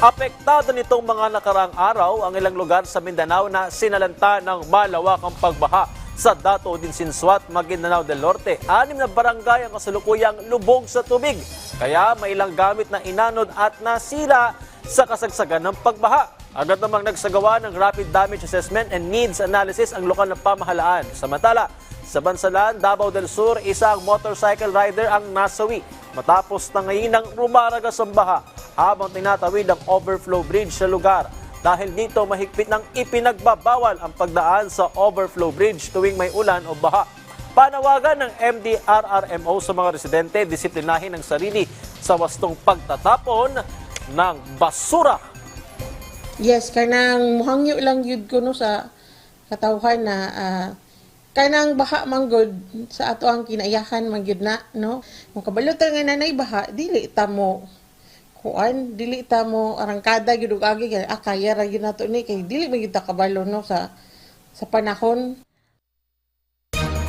Apektado nitong mga nakaraang araw ang ilang lugar sa Mindanao na sinalanta ng malawakang pagbaha sa Dato din Sinswat, Maguindanao del Norte. Anim na barangay ang kasalukuyang lubog sa tubig. Kaya may ilang gamit na inanod at nasira sa kasagsagan ng pagbaha. Agad namang nagsagawa ng rapid damage assessment and needs analysis ang lokal na pamahalaan. Samantala, sa Bansalan, Davao del Sur, isang motorcycle rider ang nasawi matapos na ngayon ang rumaragas ang baha habang tinatawid ang overflow bridge sa lugar. Dahil dito mahigpit ng ipinagbabawal ang pagdaan sa overflow bridge tuwing may ulan o baha. Panawagan ng MDRRMO sa mga residente, disiplinahin ang sarili sa wastong pagtatapon ng basura. Yes, kanang muhangyo lang yun ko no sa katawhan na ah, kanang baha manggod sa ato ang kinaiyahan manggod na no. Kung kabalo ta nga nanay baha, dili ta mo kuan, dili ta mo arangkada gyud og agi ah, kaya ra gyud nato ni kay dili man gyud kabalo no sa sa panahon